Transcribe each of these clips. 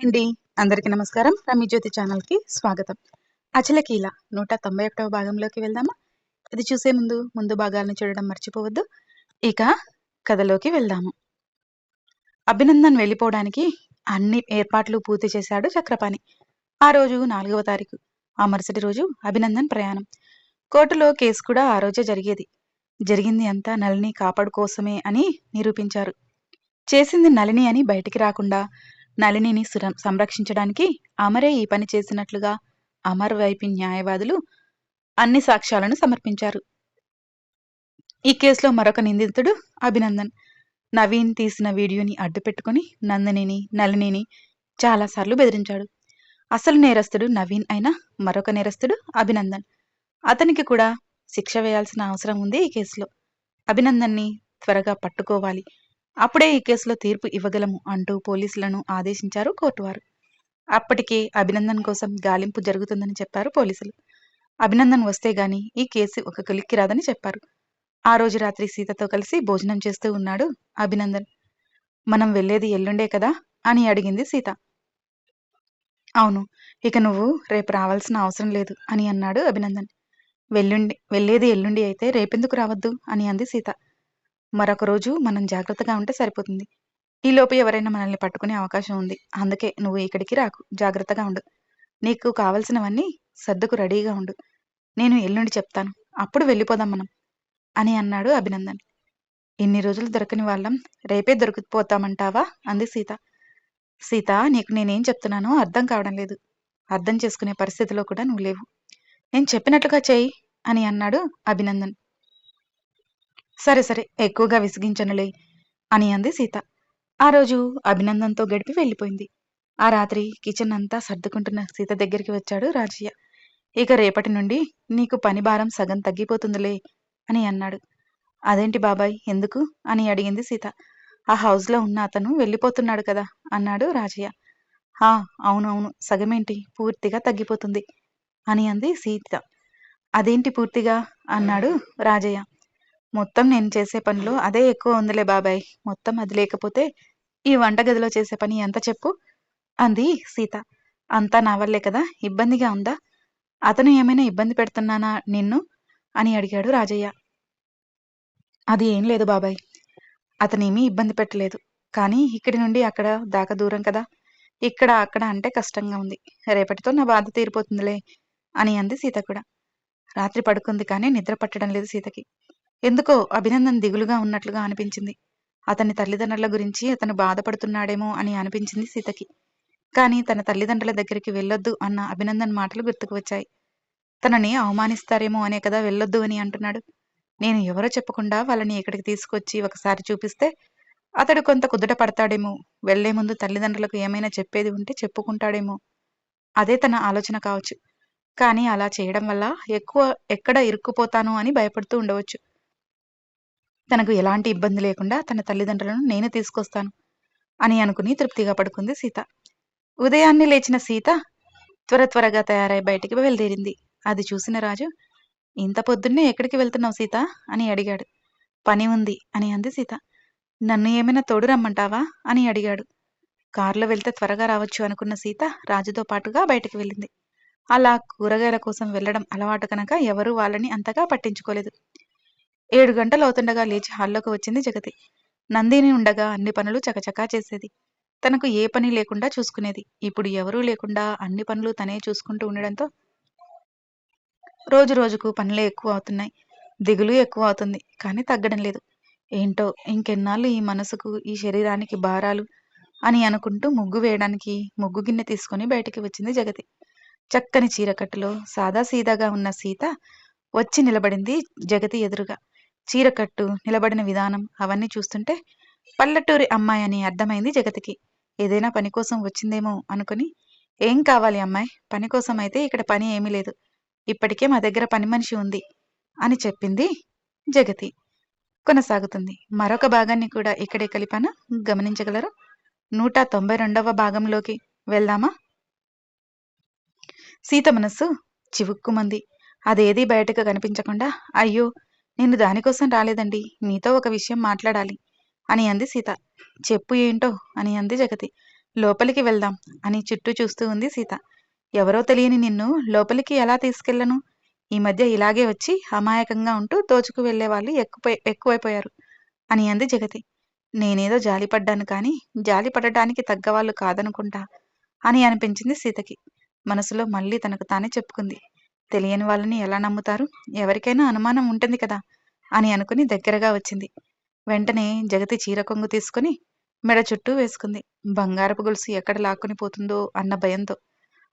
అండి. అందరికీ నమస్కారం. రమ్య జ్యోతి ఛానల్కి స్వాగతం అచలకీల నూట తొంభై ఒకటవ భాగంలోకి వెళ్దామా? అది చూసే ముందు ముందు భాగాలను చూడడం మర్చిపోవద్దు. ఇక కథలోకి వెళ్దాము. అభినందన్ వెళ్ళిపోవడానికి అన్ని ఏర్పాట్లు పూర్తి చేశాడు చక్రపాణి. ఆ రోజు నాలుగవ తారీఖు. ఆ మరుసటి రోజు అభినందన్ ప్రయాణం. కోర్టులో కేసు కూడా ఆ రోజే జరిగేది. జరిగింది అంతా నళిని కాపాడు కోసమే అని నిరూపించారు. చేసింది నళిని అని బయటికి రాకుండా నళినిని సుర- సంరక్షించడానికి అమరే ఈ పని చేసినట్లుగా అమర్ వైపు న్యాయవాదులు అన్ని సాక్ష్యాలను సమర్పించారు. ఈ కేసులో మరొక నిందితుడు అభినందన్. నవీన్ తీసిన వీడియోని అడ్డుపెట్టుకుని నందినిని నళినిని చాలాసార్లు బెదిరించాడు. అసలు నేరస్తుడు నవీన్ అయినా మరొక నేరస్తుడు అభినందన్. అతనికి కూడా శిక్ష వేయాల్సిన అవసరం ఉంది ఈ కేసులో. అభినందన్ని త్వరగా పట్టుకోవాలి. అప్పుడే ఈ కేసులో తీర్పు ఇవ్వగలము అంటూ పోలీసులను ఆదేశించారు కోర్టు వారు. అప్పటికే అభినందన్ కోసం గాలింపు జరుగుతుందని చెప్పారు పోలీసులు. అభినందన్ వస్తే గాని ఈ కేసు ఒక కొలిక్కి రాదని చెప్పారు. ఆ రోజు రాత్రి సీతతో కలిసి భోజనం చేస్తూ ఉన్నాడు అభినందన్. మనం వెళ్ళేది ఎల్లుండే కదా? అని అడిగింది సీత. అవును ఇక నువ్వు రేపు రావాల్సిన అవసరం లేదు అని అన్నాడు అభినందన్. వెల్లుండి వెళ్ళేది ఎల్లుండి అయితే రేపెందుకు రావద్దు? అని అంది సీత. మరొక రోజు మనం జాగ్రత్తగా ఉంటే సరిపోతుంది. ఈలోపు ఎవరైనా మనల్ని పట్టుకునే అవకాశం ఉంది. అందుకే నువ్వు ఇక్కడికి రాకు. జాగ్రత్తగా ఉండు. నీకు కావలసినవన్నీ సర్దుకు రెడీగా ఉండు. నేను ఎల్లుండి చెప్తాను. అప్పుడు వెళ్ళిపోదాం మనం అని అన్నాడు అభినందన్. ఇన్ని రోజులు దొరకని వాళ్ళం. రేపే దొరికిపోతామంటావా? అంది సీత. సీత నీకు నేనేం చెప్తున్నానో అర్థం కావడం లేదు. అర్థం చేసుకునే పరిస్థితిలో కూడా నువ్వు లేవు. నేను చెప్పినట్లుగా చెయ్యి అని అన్నాడు అభినందన్. సరే సరే ఎక్కువగా విసిగించనులే అని అంది సీత. ఆ రోజు అభినందన్తో గడిపి వెళ్ళిపోయింది. ఆ రాత్రి కిచెన్ అంతా సర్దుకుంటున్న సీత దగ్గరికి వచ్చాడు రాజయ్య. ఇక రేపటి నుండి నీకు పని భారం సగం తగ్గిపోతుందిలే అని అన్నాడు. అదేంటి బాబాయ్ ఎందుకు? అని అడిగింది సీత. ఆ హౌస్లో ఉన్న అతను వెళ్ళిపోతున్నాడు కదా? అన్నాడు రాజయ్య. ఆ అవునవును సగమేంటి? పూర్తిగా తగ్గిపోతుంది అని అంది సీత. అదేంటి పూర్తిగా? అన్నాడు రాజయ్య. మొత్తం నేను చేసే పనిలో అదే ఎక్కువ ఉందిలే బాబాయ్. మొత్తం అది లేకపోతే ఈ వంటగదిలో చేసే పని ఎంత చెప్పు? అంది సీత. అంతా నా వల్లే కదా? ఇబ్బందిగా ఉందా? అతను ఏమైనా ఇబ్బంది పెడుతున్నానా నిన్ను? అని అడిగాడు రాజయ్య. అది ఏం లేదు బాబాయ్. అతనేమీ ఇబ్బంది పెట్టలేదు. కానీ ఇక్కడి నుండి అక్కడ దాకా దూరం కదా? ఇక్కడ అక్కడ అంటే కష్టంగా ఉంది. రేపటితో నా బాధ తీరిపోతుందిలే అని అంది సీత కూడా. రాత్రి పడుకుంది కానీ నిద్ర పట్టడం లేదు సీతకి. ఎందుకో అభినందన్ దిగులుగా ఉన్నట్లుగా అనిపించింది. అతని తల్లిదండ్రుల గురించి అతను బాధపడుతున్నాడేమో అని అనిపించింది సీతకి. కానీ తన తల్లిదండ్రుల దగ్గరికి వెళ్ళొద్దు అన్న అభినందన్ మాటలు గుర్తుకు వచ్చాయి. తనని అవమానిస్తారేమో అనే కదా వెళ్ళొద్దు అని అంటున్నాడు. నేను ఎవరో చెప్పకుండా వాళ్ళని ఇక్కడికి తీసుకొచ్చి ఒకసారి చూపిస్తే అతడు కొంత కుదుట పడతాడేమో. వెళ్ళే ముందు తల్లిదండ్రులకు ఏమైనా చెప్పేది ఉంటే చెప్పుకుంటాడేమో. అదే తన ఆలోచన కావచ్చు. కానీ అలా చేయడం వల్ల ఎక్కువ ఎక్కడ ఇరుక్కుపోతాను అని భయపడుతూ ఉండవచ్చు. తనకు ఎలాంటి ఇబ్బంది లేకుండా తన తల్లిదండ్రులను నేను తీసుకొస్తాను అని అనుకుని తృప్తిగా పడుకుంది సీత. ఉదయాన్నే లేచిన సీత త్వర త్వరగా తయారై బయటికి బయలుదేరింది. అది చూసిన రాజు ఇంత పొద్దున్నే ఎక్కడికి వెళ్తున్నావు సీత? అని అడిగాడు. పని ఉంది అని అంది సీత. నన్ను ఏమైనా తోడు రమ్మంటావా? అని అడిగాడు. కారులో వెళ్తే త్వరగా రావచ్చు అనుకున్న సీత రాజుతో పాటుగా బయటికి వెళ్ళింది. అలా కూరగాయల కోసం వెళ్ళడం అలవాటు కనుక ఎవరూ వాళ్ళని అంతగా పట్టించుకోలేదు. ఏడు గంటలు అవుతుండగా లేచి హాల్లోకి వచ్చింది జగతి. నందిని ఉండగా అన్ని పనులు చకచకా చేసేది. తనకు ఏ పని లేకుండా చూసుకునేది. ఇప్పుడు ఎవరూ లేకుండా అన్ని పనులు తనే చూసుకుంటూ ఉండడంతో రోజు రోజుకు పనులే ఎక్కువ అవుతున్నాయి. దిగులు ఎక్కువ అవుతుంది. కానీ తగ్గడం లేదు. ఏంటో ఇంకెన్నాళ్ళు ఈ మనసుకు ఈ శరీరానికి భారాలు అని అనుకుంటూ ముగ్గు వేయడానికి ముగ్గు గిన్నె తీసుకొని బయటికి వచ్చింది జగతి. చక్కని చీరకట్టులో సాదా సీదాగా ఉన్న సీత వచ్చి నిలబడింది జగతి ఎదురుగా. చీరకట్టు నిలబడిన విధానం అవన్నీ చూస్తుంటే పల్లెటూరి అమ్మాయి అని అర్థమైంది జగతికి. ఏదైనా పని కోసం వచ్చిందేమో అనుకుని ఏం కావాలి అమ్మాయి? పని కోసం అయితే ఇక్కడ పని ఏమీ లేదు. ఇప్పటికే మా దగ్గర పని మనిషి ఉంది అని చెప్పింది జగతి. కొనసాగుతుంది. మరొక భాగాన్ని కూడా ఇక్కడే కలిపాన? గమనించగలరు? నూట తొంభై రెండవ భాగంలోకి వెళ్దామా? సీత మనస్సు చివుక్కుమంది. అదేది బయటకు కనిపించకుండా అయ్యో నేను దానికోసం రాలేదండి. మీతో ఒక విషయం మాట్లాడాలి. అని అంది సీత. చెప్పు ఏంటో? అని అంది జగతి. లోపలికి వెళ్దాం అని చుట్టూ చూస్తూ ఉంది సీత. ఎవరో తెలియని నిన్ను లోపలికి ఎలా తీసుకెళ్ళను ఈ మధ్య ఇలాగే వచ్చి అమాయకంగా ఉంటూ దోచుకు వెళ్ళే వాళ్ళు ఎక్కువ ఎక్కువైపోయారు. అని అంది జగతి. నేనేదో జాలిపడ్డాను కానీ జాలి పడటానికి తగ్గవాళ్ళు కాదనుకుంటా అని అనిపించింది సీతకి. మనసులో మళ్ళీ తనకు తానే చెప్పుకుంది. తెలియని వాళ్ళని ఎలా నమ్ముతారు? ఎవరికైనా అనుమానం ఉంటుంది కదా? అని అనుకుని దగ్గరగా వచ్చింది. వెంటనే జగతి చీర కొంగు తీసుకుని మెడ చుట్టూ వేసుకుంది. బంగారపు గొలుసు ఎక్కడ లాక్కుని పోతుందో అన్న భయంతో.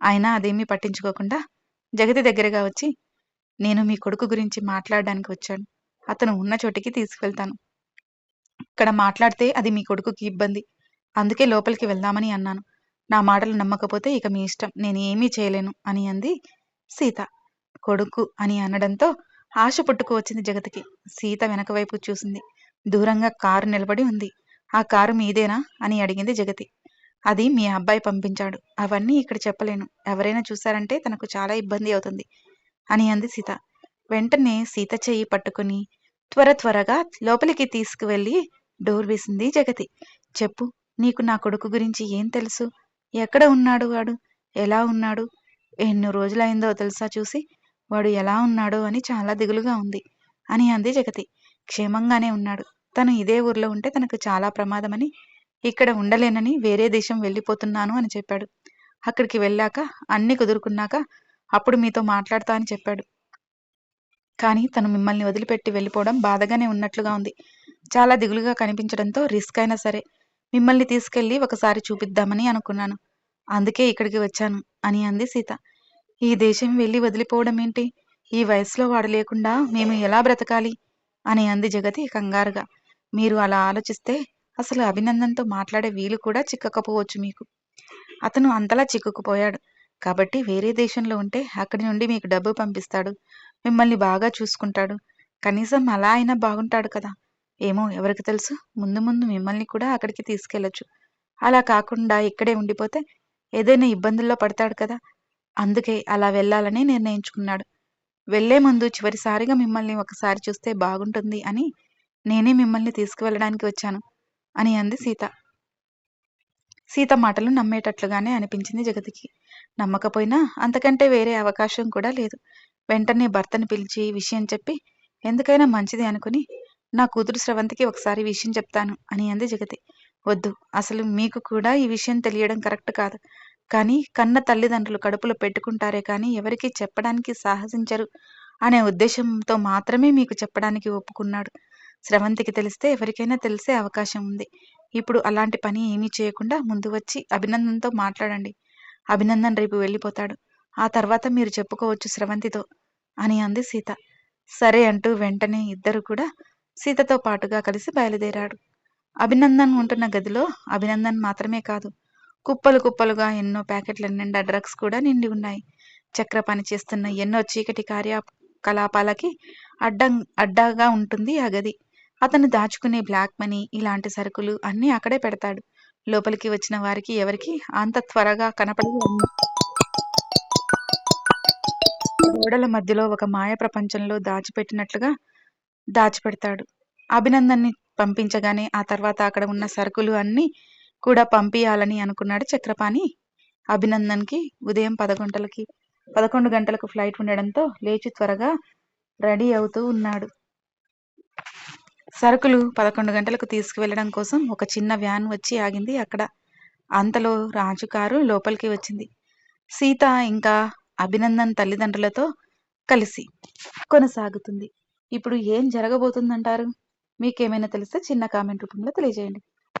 అయినా అదేమీ పట్టించుకోకుండా జగతి దగ్గరగా వచ్చి నేను మీ కొడుకు గురించి మాట్లాడడానికి వచ్చాను. అతను ఉన్న చోటికి తీసుకువెళ్తాను ఇక్కడ మాట్లాడితే అది మీ కొడుకుకి ఇబ్బంది. అందుకే లోపలికి వెళ్దామని అన్నాను. నా మాటలు నమ్మకపోతే ఇక మీ ఇష్టం. నేను ఏమీ చేయలేను అని అంది సీత. కొడుకు అని అనడంతో ఆశ పుట్టుకు వచ్చింది జగతికి. సీత వెనక వైపు చూసింది. దూరంగా కారు నిలబడి ఉంది. ఆ కారు మీదేనా? అని అడిగింది జగతి. అది మీ అబ్బాయి పంపించాడు. అవన్నీ ఇక్కడ చెప్పలేను. ఎవరైనా చూశారంటే తనకు చాలా ఇబ్బంది అవుతుంది అని అంది సీత. వెంటనే సీత చెయ్యి పట్టుకుని త్వర త్వరగా లోపలికి తీసుకువెళ్ళి డోర్ వేసింది జగతి. చెప్పు నీకు నా కొడుకు గురించి ఏం తెలుసు? ఎక్కడ ఉన్నాడు వాడు? ఎలా ఉన్నాడు? ఎన్నో రోజులైందో తెలుసా చూసి వాడు ఎలా ఉన్నాడో అని చాలా దిగులుగా ఉంది అని అంది జగతి. క్షేమంగానే ఉన్నాడు. తను ఇదే ఊర్లో ఉంటే తనకు చాలా ప్రమాదమని ఇక్కడ ఉండలేనని వేరే దేశం వెళ్ళిపోతున్నాను అని చెప్పాడు. అక్కడికి వెళ్ళాక అన్ని కుదురుకున్నాక అప్పుడు మీతో మాట్లాడతా అని చెప్పాడు. కానీ తను మిమ్మల్ని వదిలిపెట్టి వెళ్ళిపోవడం బాధగానే ఉన్నట్లుగా ఉంది. చాలా దిగులుగా కనిపించడంతో రిస్క్ అయినా సరే మిమ్మల్ని తీసుకెళ్ళి ఒకసారి చూపిద్దామని అనుకున్నాను. అందుకే ఇక్కడికి వచ్చాను అని అంది సీత. ఈ దేశం వెళ్ళి వదిలిపోవడం ఏంటి? ఈ వయసులో వాడు లేకుండా మేము ఎలా బ్రతకాలి? అని అంది జగతి కంగారుగా. మీరు అలా ఆలోచిస్తే అసలు అభినందన్తో మాట్లాడే వీలు కూడా చిక్కకపోవచ్చు మీకు. అతను అంతలా చిక్కుకుపోయాడు. కాబట్టి వేరే దేశంలో ఉంటే అక్కడి నుండి మీకు డబ్బు పంపిస్తాడు. మిమ్మల్ని బాగా చూసుకుంటాడు. కనీసం అలా అయినా బాగుంటాడు కదా. ఏమో ఎవరికి తెలుసు. ముందు ముందు మిమ్మల్ని కూడా అక్కడికి తీసుకెళ్ళొచ్చు అలా కాకుండా ఇక్కడే ఉండిపోతే ఏదైనా ఇబ్బందుల్లో పడతాడు కదా. అందుకే అలా వెళ్ళాలని నిర్ణయించుకున్నాడు. వెళ్ళే ముందు చివరిసారిగా మిమ్మల్ని ఒకసారి చూస్తే బాగుంటుంది అని నేనే మిమ్మల్ని తీసుకువెళ్ళడానికి వచ్చాను అని అంది సీత. సీత మాటలు నమ్మేటట్లుగానే అనిపించింది జగతికి. నమ్మకపోయినా అంతకంటే వేరే అవకాశం కూడా లేదు. వెంటనే భర్తను పిలిచి విషయం చెప్పి ఎందుకైనా మంచిది అనుకుని నా కూతురు స్రవంతికి ఒకసారి విషయం చెప్తాను అని అంది జగతి. వద్దు అసలు మీకు కూడా ఈ విషయం తెలియడం కరెక్ట్ కాదు. కానీ కన్న తల్లిదండ్రులు కడుపులో పెట్టుకుంటారే కానీ ఎవరికీ చెప్పడానికి సాహసించరు అనే ఉద్దేశంతో మాత్రమే మీకు చెప్పడానికి ఒప్పుకున్నాడు. స్రవంతికి తెలిస్తే ఎవరికైనా తెలిసే అవకాశం ఉంది. ఇప్పుడు అలాంటి పని ఏమీ చేయకుండా ముందు వచ్చి అభినందన్తో మాట్లాడండి. అభినందన్ రేపు వెళ్ళిపోతాడు. ఆ తర్వాత మీరు చెప్పుకోవచ్చు స్రవంతితో అని అంది సీత. సరే అంటూ వెంటనే ఇద్దరు కూడా సీతతో పాటుగా కలిసి బయలుదేరాడు అభినందన్ ఉంటున్న గదిలో అభినందన్ మాత్రమే కాదు కుప్పలు కుప్పలుగా ఎన్నో ప్యాకెట్ల నిండా డ్రగ్స్ కూడా నిండి ఉన్నాయి. చక్ర పని చేస్తున్న ఎన్నో చీకటి కార్యకలాపాలకి అడ్డం అడ్డాగా ఉంటుంది ఆ గది. అతను దాచుకునే బ్లాక్ మనీ ఇలాంటి సరుకులు అన్నీ అక్కడే పెడతాడు. లోపలికి వచ్చిన వారికి ఎవరికి అంత త్వరగా కనపడదు గోడల మధ్యలో ఒక మాయ ప్రపంచంలో దాచిపెట్టినట్లుగా దాచిపెడతాడు. అభినందన్ని పంపించగానే ఆ తర్వాత అక్కడ ఉన్న సరుకులు అన్నీ కూడా పంపించాలని అనుకున్నాడు చక్రపాణి. అభినందన్కి ఉదయం పదకొంటలకి పదకొండు గంటలకు ఫ్లైట్ ఉండడంతో లేచి త్వరగా రెడీ అవుతూ ఉన్నాడు. సరుకులు పదకొండు గంటలకు తీసుకువెళ్ళడం కోసం ఒక చిన్న వ్యాన్ వచ్చి ఆగింది. అక్కడ అంతలో రాజు కారు లోపలికి వచ్చింది. సీత ఇంకా అభినందన్ తల్లిదండ్రులతో కలిసి కొనసాగుతుంది. ఇప్పుడు ఏం జరగబోతుందంటారు? మీకేమైనా తెలిస్తే చిన్న కామెంట్ రూపంలో తెలియజేయండి.